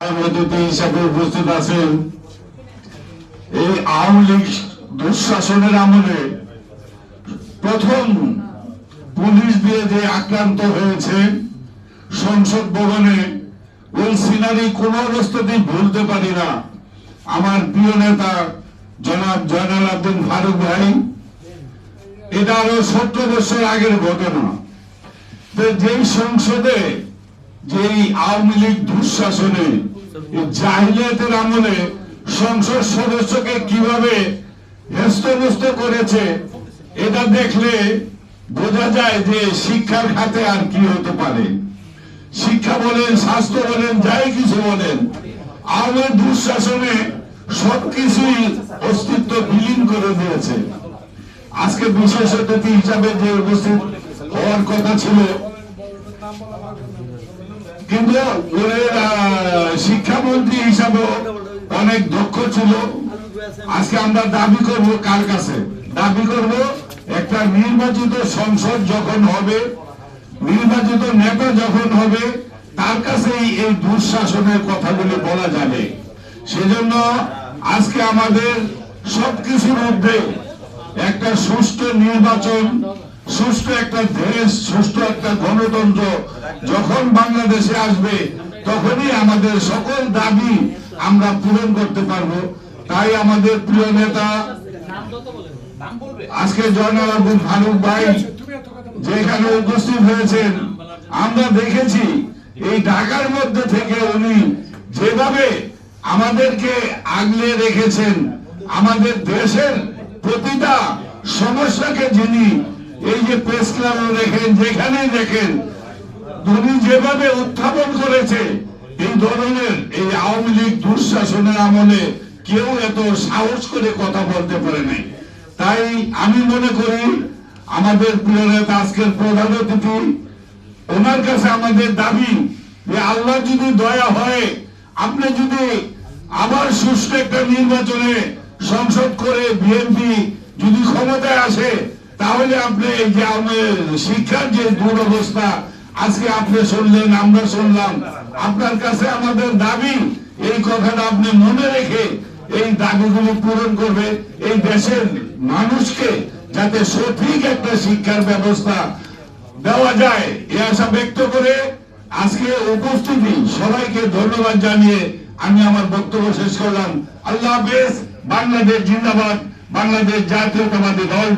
অতিথি হিসাবে উপস্থিত আছেন এই আওয়ামী লীগ দুঃশাসনের আমলে প্রথম পুলিশ দিয়ে যে আক্রান্ত হয়েছে সংসদ ভবনে, ওই সিনারি কোন অবস্থাতেই ভুলতে পারি না। আমার প্রিয় নেতা জনাব জয়নাল আব্দিন ফারুক ভাই, এটা আরও সত্তর বছর আগের ঘটনা। যেই সংসদে, যেই আওয়ামী লীগ দুঃশাসনে জাহিলিয়াতের আমলে সংসদ সদস্যকে কীভাবে হেস্তনস্ত করেছে এটা দেখলে বোঝা যায় যে শিক্ষার খাতে আর কি হতে পারে। শিক্ষা বলেন স্বাস্থ্য বলেন যাই কিছু বলেন আওয়ামী দুঃশাসনে সবকিছুই অস্তিত্ব বিলীন করে দিয়েছে। আজকে বিশেষ অতিথি হিসাবে যে উপস্থিত হওয়ার কথা ছিল কিন্তু আহ, শিক্ষামন্ত্রী হিসাবে অনেক দক্ষ ছিল। আজকে আমরা দাবি করব কার কাছে? দাবি করব একটা নির্বাচিত সংসদ যখন হবে, নির্বাচিত নেতা যখন হবে, তার কাছেই এই দুঃশাসনের কথাগুলি বলা যাবে। সেজন্য আজকে আমাদের সবকিছুর মধ্যে একটা সুষ্ঠু নির্বাচন সুষ্ঠু একটা দেশ, সুষ্ঠু একটা গণতন্ত্র যখন বাংলাদেশে আসবে, তখনই আমাদের সকল দাবি আমরা পূরণ করতে পারব। তাই আমাদের প্রিয় নেতা, আজকে জয়নাল ফারুক ভাই যেখানে উপস্থিত হয়েছেন, আমরা দেখেছি এই ঢাকার মধ্যে থেকে উনি যেভাবে আমাদেরকে আগলে রেখেছেন, আমাদের দেশের প্রতিটা সমস্যাকে যিনি যে প্রেস ক্লাবে দেখেন, যেখানেই দেখেন উনি যেভাবে উত্থাপন করেছে, এই ধরনের, এই আওয়ামী লীগ দুঃশাসনের আমলে কেউ এত সাহস করে কথা বলতে পারে নাই। তাই আমি মনে করি, আমাদের প্রিয় নেতা, আজকের প্রধান অতিথি, ওনার কাছে আমাদের দাবি যে আল্লাহ যদি দয়া হয়, আপনি যদি আবার সুষ্ঠু একটা নির্বাচনে সংসদ করে বিএনপি যদি ক্ষমতায় আসে তাহলে আপনি এই যে আমাদের শিক্ষার যে দুরবস্থা, আজকে আপনি শুনলেন, আমরা শুনলাম। আপনার কাছে আমাদের দাবি, এই কথাটা আপনি মনে রেখে এই দাবিগুলি পূরণ করবে। এই দেশের মানুষকে যাতে সঠিক একটা শিক্ষার ব্যবস্থা দেওয়া যায়, এ আশা ব্যক্ত করে আজকে উপস্থিতি সবাইকে ধন্যবাদ জানিয়ে আমি আমার বক্তব্য শেষ করলাম। আল্লাহ হাফেজ, বাংলাদেশ জিন্দাবাদ, বাংলাদেশ জাতীয়তাবাদী দল।